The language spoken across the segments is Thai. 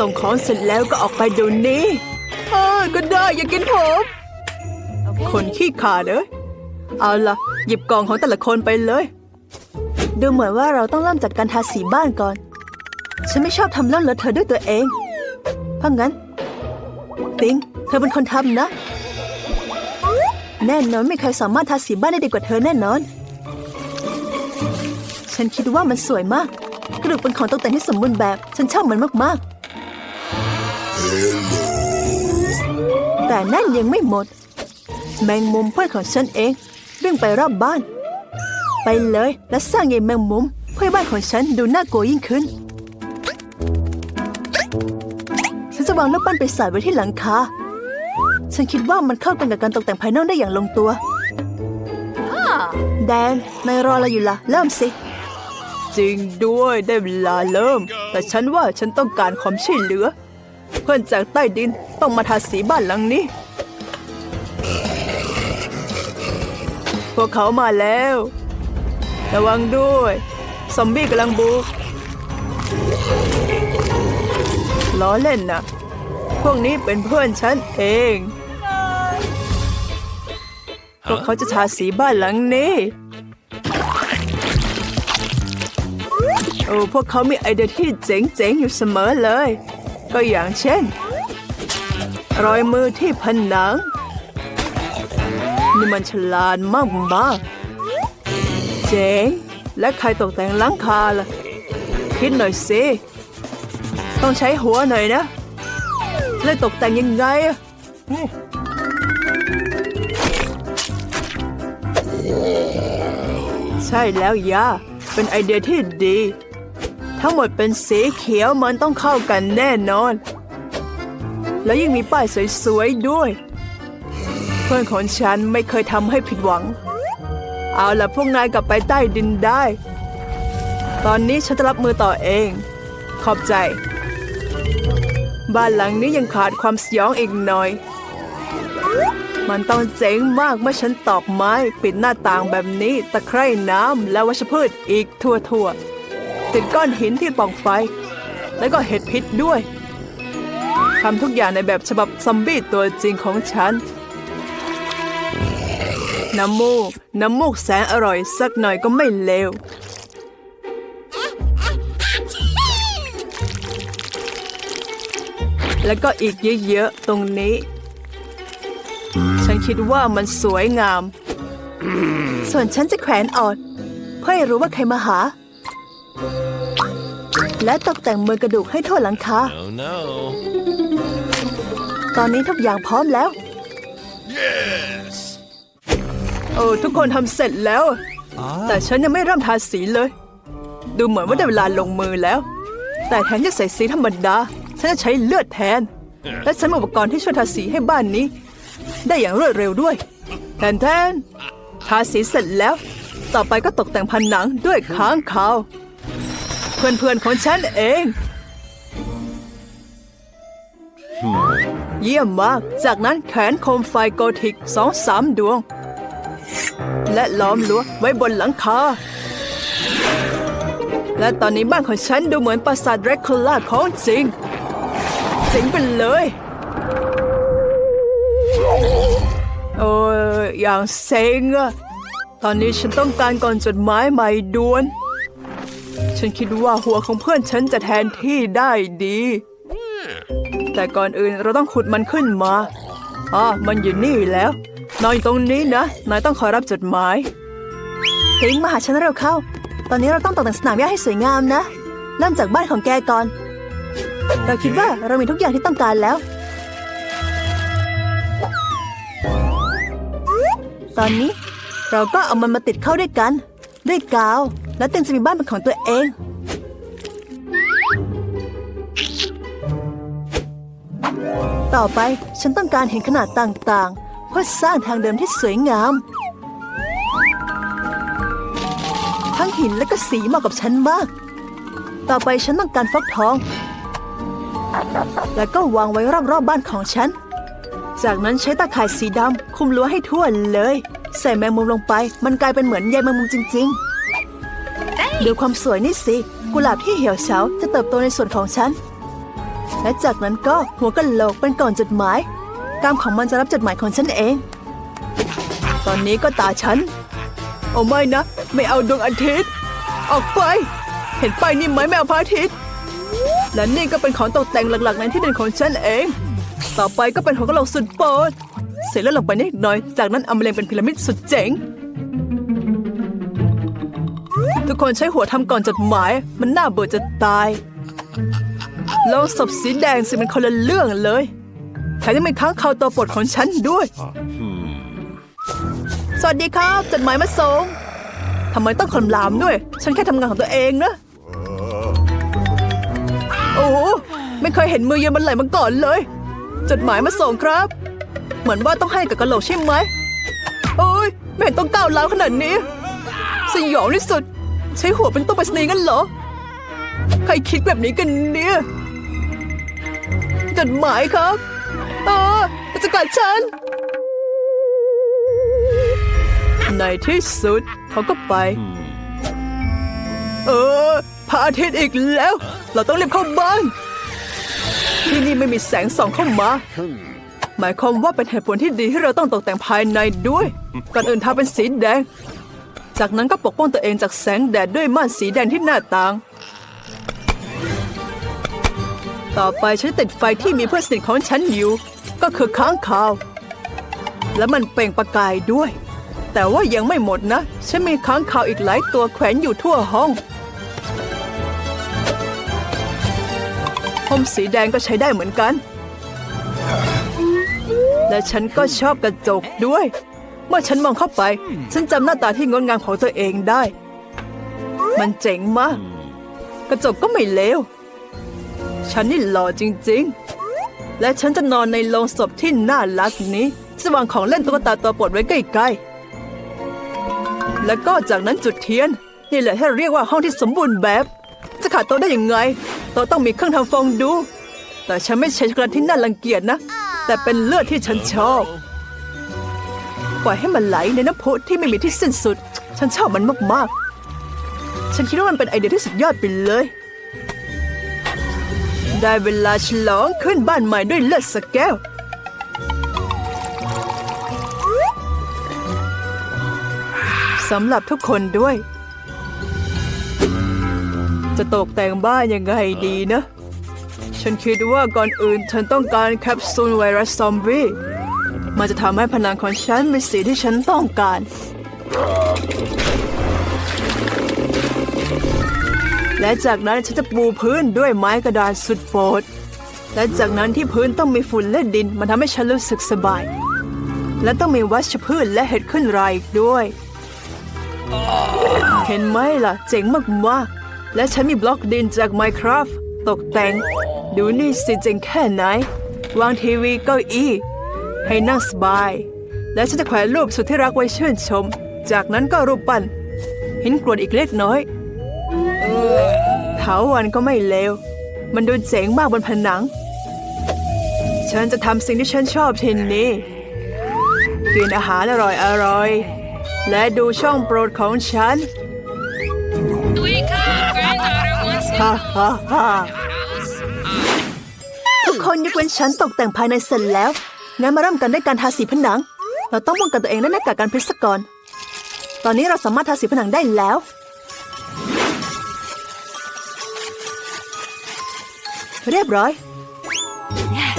ส่งของเสร็จแล้วก็ออกไปเดูนี้เออก็ได้อย่ากินผมคนขี้ขลาดเอ้ยเอาล่ะ หยิบกล่องของแต่ละคนไปเลย ดูเหมือนว่าเราต้องเริ่มจากการทาสีบ้านก่อน ฉันไม่ชอบทำเรื่องเลอะเทอะด้วยตัวเอง เพราะงั้น ติง เธอเป็นคนทำนะ แน่นอนไม่มีใครสามารถทาสีบ้านได้ดีกว่าเธอแน่นอน ฉันคิดว่ามันสวยมาก กระดูกเป็นของตกแต่งที่สมบูรณ์แบบ ฉันชอบมันมากๆ แต่นั่นยังไม่หมด แมงมุมเพื่อนของฉันเองวิ่งไปรอบบ้าน ไปเลยและสร้างใยแมงมุม เพื่อบ้านของฉันดูน่ากลัวยิ่งขึ้น ฉันจะวางรูปปั้นปีศาจไว้ที่หลังคาฉันคิดว่ามันเข้ากันกับการตกแต่งภายนอกได้อย่างลงตัว แดนนายรออะไรอยู่ล่ะ เริ่มสิ จริงด้วยได้เวลาเริ่ม แต่ฉันว่าฉันต้องการความช่วยเหลือ เพื่อนจากใต้ดินต้องมาทาสีบ้านหลังนี้ พวกเขามาแล้ว ระวังด้วย ซอมบี้กำลังบุกล้อเล่นนะพวกนี้เป็นเพื่อนฉันเอง พวกเขาจะทาสีบ้านหลังนี้โอ้พวกเขามีไอเดียที่เจ๋งๆอยู่เสมอเลย ก็อย่างเช่น รอยมือที่ผนัง นี่มันฉลาดมากมากๆเจ๋ง และใครตกแต่งหลังคาล่ะ คิดหน่อยสิ ต้องใช้หัวหน่อยนะ แล้วตกแต่งยังไงอะใช่แล้วยาเป็นไอเดียที่ดี ทั้งหมดเป็นสีเขียวมันต้องเข้ากันแน่นอน แล้วยังมีป้ายสวยๆด้วย เพื่อนของฉันไม่เคยทำให้ผิดหวัง เอาล่ะพวกนายกลับไปใต้ดินได้ ตอนนี้ฉันจะรับมือต่อเอง ขอบใจ บ้านหลังนี้ยังขาดความสยองอีกหน่อย มันต้องเจ๋งมากเมื่อฉันตอกไม้ ปิดหน้าต่างแบบนี้ตะไคร่น้ำและวัชพืชอีกทั่วๆ ติดก้อนหินที่ปล่องไฟ แล้วก็เห็ดพิษด้วยทำทุกอย่างในแบบฉบับซอมบี้ตัวจริงของฉัน น้ำมูก น้ำมูกแสนอร่อยสักหน่อยก็ไม่เลวแล้วก็อีกเยอะๆตรงนี้ ฉันคิดว่ามันสวยงาม ส่วนฉันจะแขวนออด เพื่อให้รู้ว่าใครมาหา และตกแต่งมือกระดูกให้ทั่วหลังคา Oh no. ตอนนี้ทุกอย่างพร้อมแล้ว Yes. โอ้ทุกคนทำเสร็จแล้ว แต่ฉันยังไม่เริ่มทาสีเลย ดูเหมือนว่าได้เวลาลงมือแล้ว แต่แทนจะใส่สีธรรมดา ฉันจะใช้เลือดแทน และฉันมีอุปกรณ์ที่ช่วยทาสีให้บ้านนี้ ได้อย่างรวดเร็วด้วย แทนแทนทาสีเสร็จแล้ว ต่อไปก็ตกแต่งผนังด้วยค้างคาว เพื่อนๆของฉันเอง เยี่ยมมาก จากนั้นแขนโคมไฟโกธิกสองสามดวง และล้อมรั้วไว้บนหลังคา และตอนนี้บ้านของฉันดูเหมือนปราสาทแดรคูล่าของจริงเจ๋งไปเลย โอ้ยอย่างเซ็งอะตอนนี้ฉันต้องการก่อนจดหมายใหม่ด่วน ฉันคิดว่าหัวของเพื่อนฉันจะแทนที่ได้ดี แต่ก่อนอื่นเราต้องขุดมันขึ้นมาอ๋อมันอยู่นี่แล้ว นอนอยู่ตรงนี้นะ นายต้องคอยรับจดหมายทิ้งมาหาฉันเร็วเข้า ตอนนี้เราต้องตกแต่งสนามหญ้าให้สวยงามนะ เริ่มจากบ้านของแกก่อน เราคิดว่าเรามีทุกอย่างที่ต้องการแล้ว ตอนนี้เราก็เอามันมาติดเข้าด้วยกัน ด้วยกาว แล้วเต็มจะมีบ้านเป็นของตัวเอง ต่อไปฉันต้องการเห็นขนาดต่างๆ เพื่อสร้างทางเดินที่สวยงาม ทั้งหินและก็สีเหมาะกับฉันมาก ต่อไปฉันต้องการฟักทอง แล้วก็วางไว้รอบๆบบ้านของฉัน จากนั้นใช้ตาข่ายสีดำคุมรั้วให้ทั่วเลย ใส่แมงมุมลงไป มันกลายเป็นเหมือนใยแมงมุมจริง ๆ ดูความสวยนี่สิ กุหลาบที่เหี่ยวเฉาจะเติบโตในส่วนของฉัน และจากนั้นก็หัวกะโหลกเป็นกล่องจดหมาย กามของมันจะรับจดหมายของฉันเอง ตอนนี้ก็ตาฉันโอ้ไม่นะ ไม่เอาดวงอาทิตย์ ออกไป เห็นป้ายนี่ไหมไม่เอาพระอาทิตย์ และนี่ก็เป็นของตกแต่งหลักๆในที่เดินของฉันเอง ต่อไปก็เป็นหัวกะโหลกสุดโปรดเสร็จแล้วลงไปนิดหน่อย จากนั้นเอามาเรียงเป็นพีระมิดสุดเจ๋ง ทุกคนใช้หัวทำก่อนจดหมาย มันน่าเบื่อจะตายลองศพสีแดงสิมันคนละเรื่องเลยแถมยังมีค้างคาวตัวโปรดของฉันด้วย สวัสดีครับ จดหมายมาส่งทำไมต้องคำรามด้วย ฉันแค่ทำงานของตัวเองนะ โอ้โหไม่เคยเห็นมือเย็นมันไหลมาก่อนเลย จดหมายมาส่งครับ เหมือนว่าต้องให้กับกะโหลกใช่ไหมโอ้ยไม่เห็นต้องก้าวร้าวขนาดนี้ สยองที่สุด ใช้หัวเป็นตู้ไปรษณีย์กันเหรอ ใครคิดแบบนี้กันเนี่ยจดหมายครับ เออจะกัดฉัน ในที่สุดเขาก็ไป เออพระอาทิตย์อีกแล้ว เราต้องรีบเข้าบ้าน ที่นี่ไม่มีแสงส่องเข้ามา หมายความว่าเป็นเหตุผลที่ดีที่เราต้องตกแต่งภายในด้วย ก่อนอื่นทาเป็นสีแดง จากนั้นก็ปกป้องตัวเองจากแสงแดดด้วยม่านสีแดงที่หน้าต่าง ต่อไปฉันติดไฟที่มีเพื่อนสนิทของฉันอยู่ ก็คือค้างคาว และมันเปล่งประกายด้วย แต่ว่ายังไม่หมดนะ ฉันมีค้างคาวอีกหลายตัวแขวนอยู่ทั่วห้องพรมสีแดงก็ใช้ได้เหมือนกัน และฉันก็ชอบกระจกด้วย เมื่อฉันมองเข้าไป ฉันจำหน้าตาที่งดงามของตัวเองได้ มันเจ๋งมาก กระจกก็ไม่เลว ฉันนี่หล่อจริง ๆ และฉันจะนอนในโรงศพที่น่ารักนี้จะวางของเล่นตุ๊กตาตัวโปรดไว้ใกล้ๆ แล้วก็จากนั้นจุดเทียน นี่แหละที่เรียกว่าห้องที่สมบูรณ์แบบ จะขาดโต๊ะได้ยังไง โต๊ะต้องมีเครื่องทำฟองดู แต่ฉันไม่ใช่กโกแลตที่น่ารังเกียจนะ แต่เป็นเลือดที่ฉันชอบ ปล่อยให้มันไหลในน้ำพุที่ไม่มีที่สิ้นสุด ฉันชอบมันมากๆ ฉันคิดว่ามันเป็นไอเดียที่สุดยอดไปเลย ได้เวลาฉลองขึ้นบ้านใหม่ด้วยเลือดสกแก้ว สำหรับทุกคนด้วย จะตกแต่งบ้านยังไงดีนะ ฉันคิดว่าก่อนอื่นฉันต้องการแคปซูลไวรัสซอมบี้ มันจะทำให้ผนังของฉันเป็นสีที่ฉันต้องการ และจากนั้นฉันจะปูพื้นด้วยไม้กระดานสุดโปรดและจากนั้นที่พื้นต้องมีฝุ่นและดินมันทำให้ฉันรู้สึกสบาย และต้องมีวัชพืชและเห็ดขึ้นรายอีกด้วย เห็นไหมล่ะ เจ๋งมากๆ และฉันมีบล็อกดินจาก Minecraft ตกแต่ง ดูนี่สิเจ๋งแค่ไหน วางทีวีเก้าอี้ ให้นั่งสบาย และฉันจะแขวนรูปสุดที่รักไว้ชื่นชม จากนั้นก็รูปปั้นหินกรวดอีกเล็กน้อยเถาวันก็ไม่เลว มันดูเจ๋งมากบนผนัง ฉันจะทำสิ่งที่ฉันชอบทีนี้ กินอาหารอร่อยอร่อยๆและดูช่องโปรดของฉัน Wake up! Granddaughter wants to ฮ่าฮ่าฮ่า house. ทุกคนยกเว้นฉันตกแต่งภายในเสร็จแล้ว งั้นมาเริ่มกันด้วยการทาสีผนัง เราต้องป้องกันตัวเองและหน้ากากการพิษก่อน ตอนนี้เราสามารถทาสีผนังได้แล้ว เรียบร้อย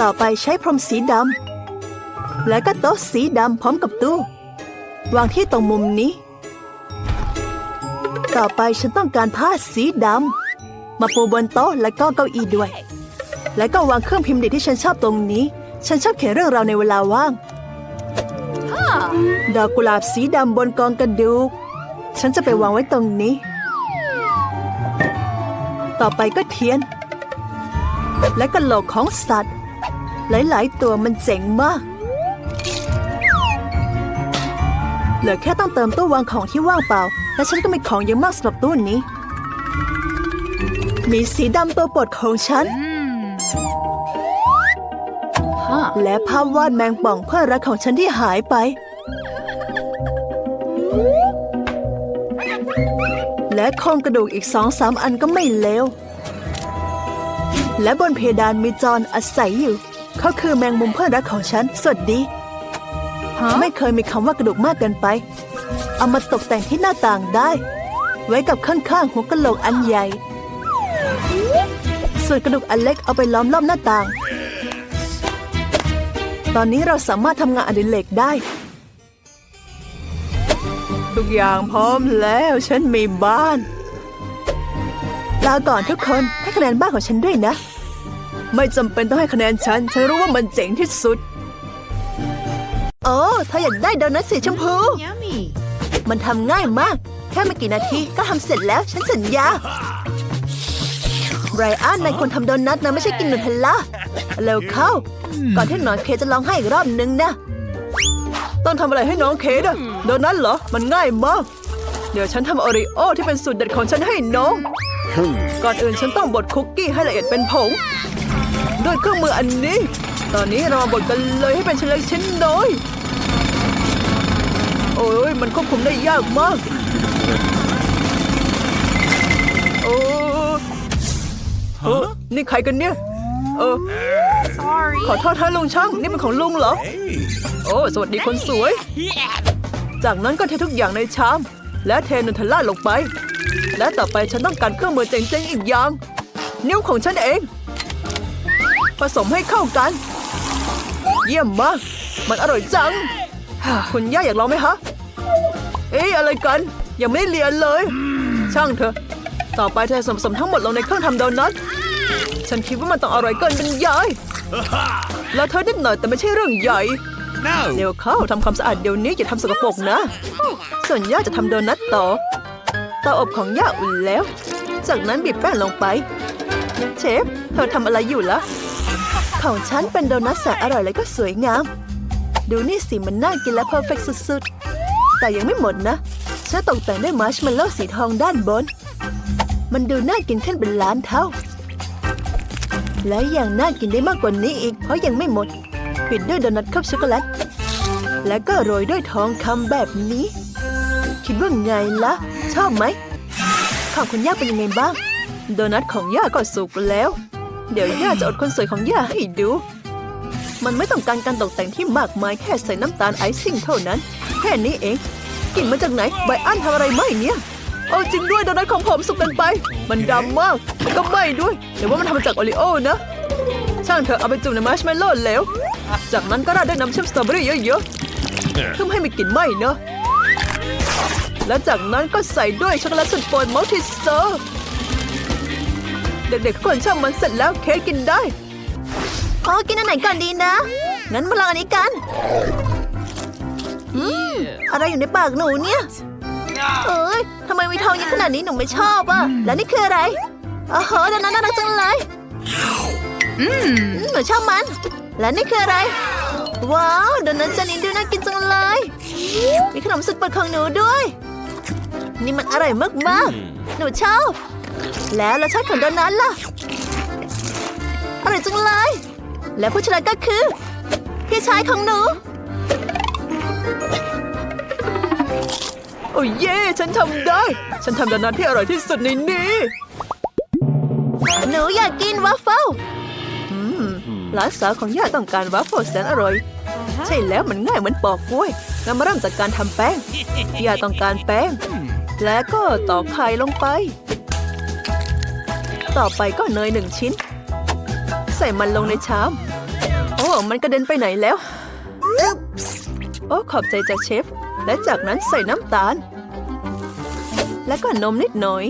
ต่อไปใช้พรมสีดำ แล้วก็โต๊ะสีดำพร้อมกับตู้ วางที่ตรงมุมนี้ ต่อไปฉันต้องการผ้าสีดำ มาปูบนโต๊ะและก็เก้าอี้ด้วย และก็วางเครื่องพิมพ์ด็กที่ฉันชอบตรงนี้ ฉันชอบเขียนเรื่องราวในเวลาว่าง ดอกกุหลาบสีดำบนกองกระดูก ฉันจะไปวางไว้ตรงนี้ ต่อไปก็เทียน และกระโหลกของสัตว์ หลายๆ ตัวมันเจ๋งมาก เหลือแค่ต้องเติมตู้วางของที่ว่างเปล่า และฉันก็มีของเยอะมากสำหรับตู้นี้ มีสีดำตัวโปรดของฉัน และภาพวาดแมงป่องเพื่อนรักของฉันที่หายไป และโครงกระดูกอีกสองสามอันก็ไม่เลวและบนเพดานมีจอนอาศัยอยู่ เขาคือแมงมุมเพื่อนรักของฉัน สวัสดี ไม่เคยมีคำว่ากระดูกมากเกินไป เอามาตกแต่งที่หน้าต่างได้ ไว้กับข้างๆหัวกะโหลกอันใหญ่ ส่วนกระดูกอันเล็กเอาไปล้อมรอบหน้าต่าง ตอนนี้เราสามารถทำงานอดิเรกได้ ทุกอย่างพร้อมแล้วฉันมีบ้านลาก่อนทุกคนให้คะแนนบ้านของฉันด้วยนะ ไม่จำเป็นต้องให้คะแนนฉัน ฉันรู้ว่ามันเจ๋งที่สุด โอ้เธออยากได้โดนัทสีชมพู Yummy. มันทำง่ายมาก แค่ไม่กี่นาทีก็ทำเสร็จแล้ว ฉันสัญญาไรอันนายควรทำโดนัทนะไม่ใช่กินนูเทลล่าเร็วเข้า ก่อนที่หนอนเคจะร้องไห้อีกรอบนึงนะ ต้องทำอะไรให้น้องเคดอะโดนัทเหรอ มันง่ายมาก เดี๋ยวฉันทำโอริโอที่เป็นสูตรเด็ดของฉันให้น้อง ก่อนอื่นฉันต้องบดคุกกี้ให้ละเอียดเป็นผง ด้วยเครื่องมืออันนี้ ตอนนี้เรามาบดกันเลยให้เป็นชิ้นเล็กชิ้นน้อยโอ้ยมันควบคุมได้ยากมาก โอ้เออนี่ใครกันเนี่ย เออ Sorry. ขอโทษท่านลุงช่างนี่เป็นของลุงเหรอ โอ้สวัสดีคนสวย จากนั้นก็เททุกอย่างในชาม และเทนูเทลล่าลงไป และต่อไปฉันต้องการเครื่องมือเจ๋งๆอีกอย่าง นิ้วของฉันเอง ผสมให้เข้ากัน เยี่ยมมาก มันอร่อยจัง คุณย่าอยากลองไหมคะเอ๊ะอะไรกัน ยังไม่ได้เรียนเลย ช่างเถอะ ต่อไปเธอผสมทั้งหมดลงในเครื่องทำโดนัท ฉันคิดว่ามันต้องอร่อยเกินบรรยายแล้วเธอนิดหน่อยแต่ไม่ใช่เรื่องใหญ่ No. เดี๋ยวเข้าทำความสะอาดเดี๋ยวนี้อย่าทำสกปรกนะ ส่วนย่าจะทำโดนัทต่อเตาอบของย่าอุ่นแล้ว จากนั้นบีบแป้งลงไป เชฟ เธอทำอะไรอยู่ล่ะ ของฉันเป็นโดนัทแสนอร่อยและก็สวยงาม ดูนี่สิมันน่ากินและเพอร์เฟกสุดๆ แต่ยังไม่หมดนะ ฉันตกแต่งด้วยมาร์ชเมลโล่สีทองด้านบน มันดูน่ากินขึ้นเป็นล้านเท่า และยังน่ากินได้มากกว่านี้อีก เพราะยังไม่หมด ปิดด้วยโดนัทคลือบช็อกโกแลต แล้วก็โรยด้วยทองคำแบบนี้ คิดว่าไงล่ะ ชอบไหมของคุณย่าเป็นยังไงบ้าง โดนัทของย่าก็สุกแล้ว เดี๋ยวย่าจะอดคนสวยของย่าให้ดู มันไม่ต้องการการตกแต่งที่มากมายแค่ใส่น้ำตาลไอซิ่งเท่านั้น แค่นี้เองกลิ่นมาจากไหนใบอันทำอะไรไหมเนี่ย โอ้จริงด้วยโดนัทของผมสุกเกินไป มันดำมากแล้วก็ไหม้ด้วยหรือว่ามันทำมาจากโอริโอนะ ช่างเถอะเอาไปจุ่มในมาร์ชเมลโล่แล้ว จากนั้นก็ราดด้วยน้ำเชื่อมสตรอเบอรี่เยอะๆเพื่อไม่ให้มีกลิ่นไหม้เนอะและจากนั้นก็ใส่ด้วยช็อกโกแลตสุดโปรดมัลติเซอร์เด็กๆทุกคนชอบมันเสร็จแล้วเค้กกินได้อ๋อกินอันไหนก่อนดีนะ งั้นมาลองอันนี้กัน อืม อะไรอยู่ในปากหนูเนี่ย เอ้ย ทำไมมีทองเยอะขนาดนี้หนูไม่ชอบอะ แล้วนี่คืออะไรโอ้โหดันนั้นน่ารักจังเลยอืมหนูชอบมัน และนี่คืออะไร ว้าวโดนัทจานนี้ดูน่ากินจังเลย มีขนมสุดโปรดของหนูด้วย นี่มันอร่อยมากๆ หนูชอบ แล้วรสชาติของโดนัทล่ะ อร่อยจังเลย และผู้ชนะก็คือ พี่ชายของหนู โอ้เย่ฉันทำได้ ฉันทำโดนัทที่อร่อยที่สุดในนี้ หนูอยากกินวัฟเฟิลอืมหลานสาวของย่าต้องการวัฟเฟิลแสนอร่อย ใช่แล้วมันง่ายเหมือนปอกกล้วยงั้นมาเริ่มจากการทำแป้งย่าต้องการแป้ง แล้วก็ตอกไข่ลงไป ต่อไปก็เนยหนึ่งชิ้น ใส่มันลงในชาม โอ้ มันกระเด็นไปไหนแล้ว โอ้ ขอบใจจากเชฟ และจากนั้นใส่น้ำตาล แล้วก็นมนิดหน่อย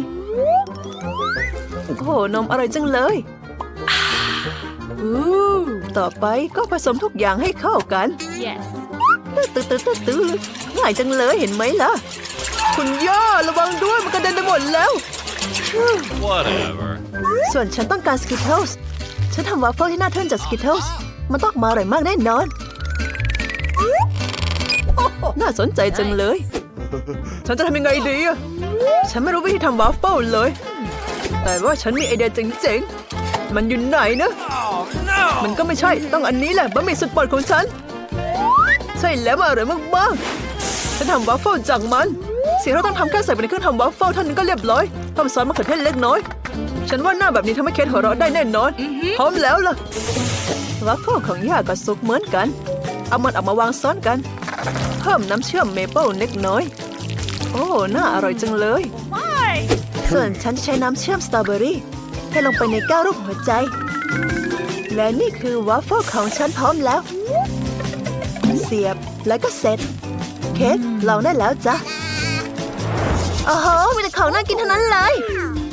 โอ้โห นมอร่อยจังเลยอู้ต่อไปก็ผสมทุกอย่างให้เข้ากัน Yes. ตื้อตื้อตื้อตื้อตื้อง่ายจังเลยเห็นไหมล่ะ คุณย่าระวังด้วยมันกระเด็นไปหมดแล้ว Whatever. ส่วนฉันต้องการสกิทเทิลส์ฉันทำวาฟเฟิลที่น่าทึ่งจากสกิทเทิลส์มันต้องมาอร่อยมากแน่นอน น่าสนใจจังเลย ฉันจะทำยังไงดีอะฉันไม่รู้วิธีทำวาฟเฟิลเลย แต่ว่าฉันมีไอเดียเจ๋งๆ มันอยู่ไหนนะ Oh no. มันก็ไม่ใช่ ต้องอันนี้แหละบะหมี่สุดโปรดของฉัน ใช่แล้วมันอร่อยมากๆ ฉันทำวัฟเฟิลจากมัน สิ่งที่เราต้องทำแค่ใส่ไปในเครื่องทำวัฟเฟิลเท่านั้นก็เรียบร้อยทำซอสมะเขือเทศเล็กน้อย ฉันว่าหน้าแบบนี้ทำให้เคทหัวเราะได้แน่นอน พร้อมแล้วล่ะวัฟเฟิลของย่าก็สุกเหมือนกัน เอามันออกมาวางซ้อนกัน เพิ่มน้ำเชื่อมเมเปิลเล็กน้อย โอ้ น่าอร่อยจังเลย ส่วนฉันจะใช้น้ำเชื่อมสตรอเบอรี่ให้ลงไปในแก้วรูปหัวใจ และนี่คือวัฟเฟิลของฉันพร้อมแล้ว เสียบแล้วก็เสร็จ เค้กลองได้แล้วจ้ะโอ้โหมีแต่ของน่ากินทั้งนั้นเลย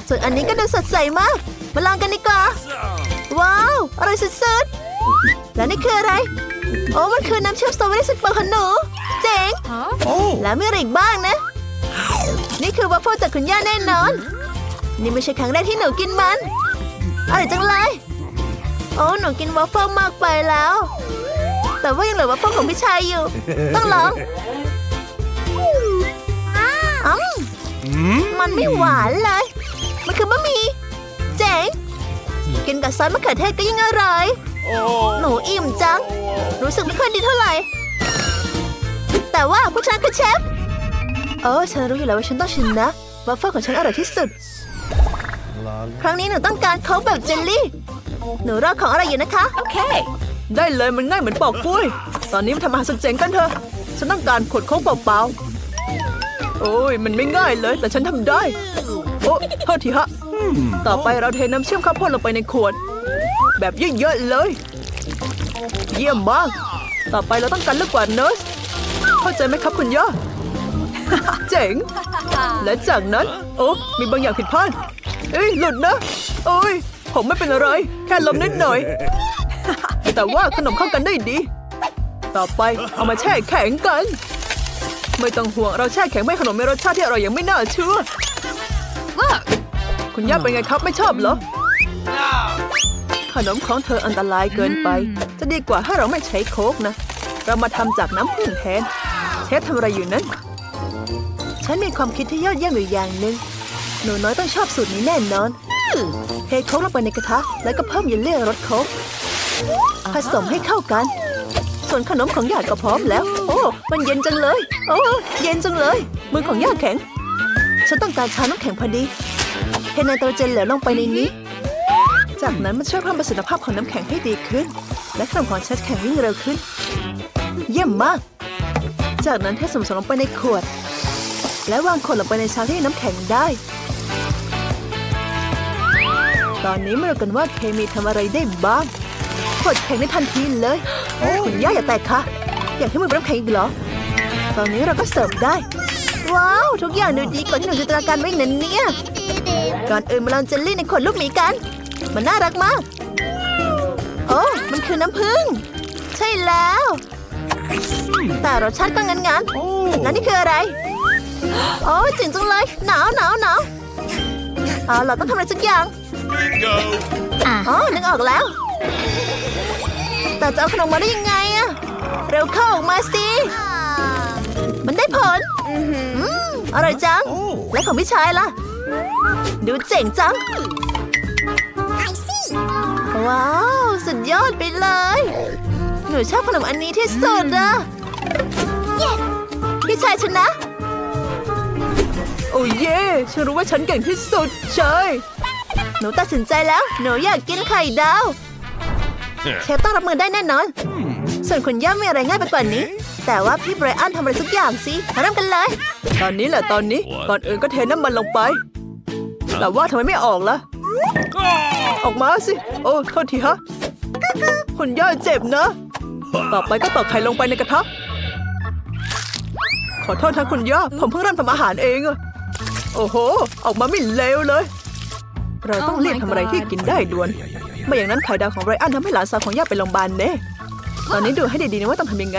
ส่วนอันนี้ก็ดูสดใสมาก มาลองกันดีกว่า ว้าว อร่อยสุดๆ และนี่คืออะไร โอ้ มันคือน้ำเชื่อมสตรอเบอรี่สุดโปรดของหนูเจ๋ ง Oh. แล้วมีอะไรอีกบ้างนะ นี่คือวัฟเฟิลจากคุณย่าแน่นอน นี่ไม่ใช่ครั้งแรกที่หนูกินมันอร่อยจังเลย โอ้หนูกินวัฟเฟิลมากไปแล้ว แต่ว่ายังเหลือวัฟเฟิลของพี่ชายอยู่ ต้องลองอืม Hmm? มันไม่หวานเลย มันคือบะหมี่เจ๋งกินกับซอสมะเขือเทศก็ยิ่งอร่อย Oh. หนูอิ่มจัง รู้สึกไม่ค่อยดีเท่าไหร่ แต่ว่าผู้ชายคือเชฟเออฉันรู้อยู่แล้วว่าฉันต้องชนะวัฟเฟิลของฉันอร่อยที่สุด ครั้งนี้หนูต้องการโค้กแบบเจลลี่ หนูรอของอะไรอยู่นะคะ โอเค ได้เลยมันง่ายเหมือนปอกกล้วย ตอนนี้มาทำอาหารสุดเจ๋งกันเถอะ ฉันต้องการขวดโค้กเปล่าๆ โอ้ยมันไม่ง่ายเลย แต่ฉันทำได้ โอ้โทษทีฮะ ต่อไปเราเทน้ำเชื่อมข้าวโพดลงไปในขวด แบบเยอะๆเลย เยี่ยมมาก ต่อไปเราต้องการลูกกวาดเนส เข้าใจไหมครับคุณย่าเจ๋ง และจากนั้น โอ้มีบางอย่างผิดพลาด เอ้ย หลุดนะ โอ้ย ผมไม่เป็นอะไร แค่ลมนิดหน่อย แต่ว่าขนมเข้ากันได้ดี ต่อไปเอามาแช่แข็งกัน ไม่ต้องห่วงเราแช่แข็งไม่ให้ขนมมีรสชาติที่อร่อยอย่างไม่น่าเชื่อ Look. คุณย่าเป็นไงครับไม่ชอบเหรอ ขนมของเธออันตรายเกินไป จะดีกว่าถ้าเราไม่ใช้โค้กนะ เรามาทำจากน้ำผึ้งแทน เชฟทำอะไรอยู่นั้น ฉันมีความคิดที่ยอดเยี่ยมอยู่อย่างหนึ่งหนูน้อยต้องชอบสูตรนี้แน่นอน เทโค้กลงไปในกระทะ แล้วก็เพิ่มเยลลี่รสโค้กผสมให้เข้ากัน ส่วนขนมของหยาดก็พร้อมแล้ว โอ้ มันเย็นจังเลย โอ้ เย็นจังเลย มือของหยาดแข็ง ฉันต้องการชาน้ำแข็งพอดีเทไนโตรเจนเหลวลงไปในนี้ จากนั้นมันช่วยเพิ่มประสิทธิภาพของน้ำแข็งให้ดีขึ้น และขนมของฉันแข็งวิ่งเร็วขึ้น เยี่ยมมาก จากนั้นเทส่วนผสมลงไปในขวด และวางขวดลงไปในชามที่น้ำแข็งได้ ตอนนี้มาดูกันว่าเคมีทำอะไรได้บ้าง ขวดแข็งในทันทีเลยโอ้คุณย่าอย่าแตกค่ะ อยากให้มือเป็นน้ำแข็งอีกเหรอ ตอนนี้เราก็เสิร์ฟได้ ว้าว ทุกอย่างดูดีกว่าที่หนูจินตนาการไว้นั่นเนี่ย ก่อนอื่นมาลองเจลลี่ในขวดลูกหมีกัน มันน่ารักมาก โอ้ มันคือน้ำผึ้ง ใช่แล้ว แต่รสชาติก็งั้นๆแล้วนี่คืออะไร โอ้เจริงจังเลย หนาวหนาวหนาวเอาเราต้องทำอะไรสักอย่าง Bingo. อ๋อนึกออกแล้ว แต่จะเอาขนมมาได้ยังไงอะเร็วเข้าออกมาสิ มันได้ผลอืมอร่อยจัง และของพี่ชายล่ะ ดูเจ๋งจัง ว้าว สุดยอดไปเลย หนูชอบขนมอันนี้ที่สุดอะพี่ชายชนะ โอ้เย่ฉันรู้ว่าฉันเก่งที่สุดใช่หนูตัดสินใจแล้ว หนูอยากกินไข่ดาว เชฟต้องรับมือได้แน่นอน ส่วนคุณย่าไม่อะไรง่ายไปกว่านี้ แต่ว่าพี่ไบรอันทำอะไรสักอย่างสิมาเริ่มกันเลย ตอนนี้แหละตอนนี้ ก่อนอื่นก็เทน้ำมันลงไป แต่ว่าทำไมไม่ออกล่ะ ออกมาสิ โอ้โทษทีฮะ คุณย่าเจ็บนะ ต่อไปก็ตอกไข่ลงไปในกระทะ ขอโทษทั้งคุณย่าผมเพิ่งเริ่มทำอาหารเองอะโอ้โห ออกมาไม่เลวเลย เราต้องรีบทำอะไรที่กินได้ด่วน ไม่อย่างนั้นไข่ดาวของไบรอันทำให้หลานสาวของย่าไปโรงพยาบาลแน่ตอนนี้ดูให้ดีๆนะว่าต้องทำยังไง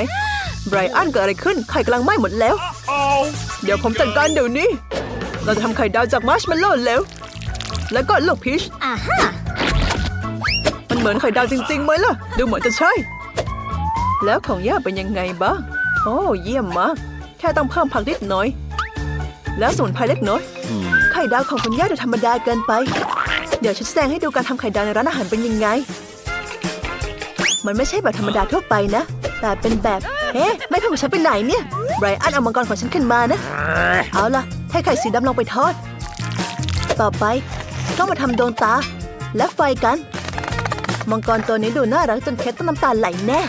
ไบรอันเกิดอะไรขึ้นไข่กำลังไหม้หมดแล้ว Oh. เดี๋ยวผมจัดการเดี๋ยวนี้ เราจะทำไข่ดาวจากมาร์ชเมลโล่แล้ว แล้วก็ลูกพีชมันเหมือนไข่ดาวจริงๆไหมล่ะ ดูเหมือนจะใช่ แล้วของย่าเป็นยังไงบ้างโอ้เยี่ยมมาก แค่ต้องเพิ่มผักนิดหน่อย แล้วสมุนไพรเล็กน้อยไข่ดาวของคุณย่าดูธรรมดาเกินไป เดี๋ยวฉันแสดงให้ดูการทำไข่ดาวในร้านอาหารเป็นยังไง มันไม่ใช่แบบธรรมดาทั่วไปนะ แต่เป็นแบบเฮ้ไม่พาของฉันไปไหนเนี่ยไบรอันเอามังกรของฉันขึ้นมานะ เอาล่ะให้ไข่สีดำลงไปทอด ต่อไปก็มาทำดวงตา และไฟกัน มังกรตัวนี้ดูน่ารักจนเคทต้องน้ำตาไหลแน่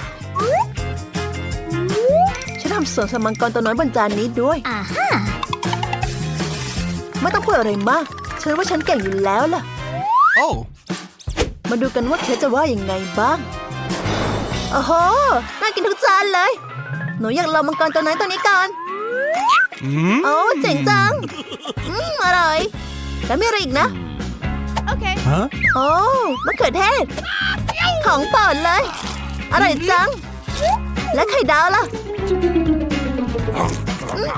ฉันทำสวนสำหรับมังกรตัวน้อยบนจานนี้ด้วยไม่ต้องพูดอะไรมากฉันว่าฉันเก่งอยู่แล้วล่ะ Oh. มาดูกันว่าเคทจะว่ายังไงบ้างโอ้โหน่ากินทุกจานเลย หนูอยากลองมังกรตัวไหนตัวนี้ก่อน Hmm? โอ้เจ๋งจัง อืมอร่อย แล้วมีอะไรอีกนะ Huh? โอ้มะเขือเทศ ของโปรดเลย อร่อยจัง และไข่ดาวล่ะอืม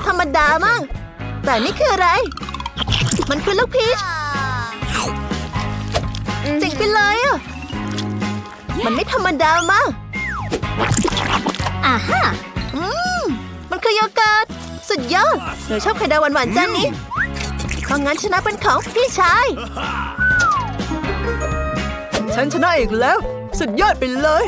ธรรมดามาก แต่นี่คืออะไร มันคือลูกพีชเจ๋งไปเลยอะ มันไม่ธรรมดามากอ่าฮะอืมมันคือโยเกิร์ตสุดยอดหนูชอบไข่ดาวหวานๆจานนี้เพราะงั้นชนะเป็นของพี่ชาย ฉันชนะอีกแล้ว สุดยอดไปเลย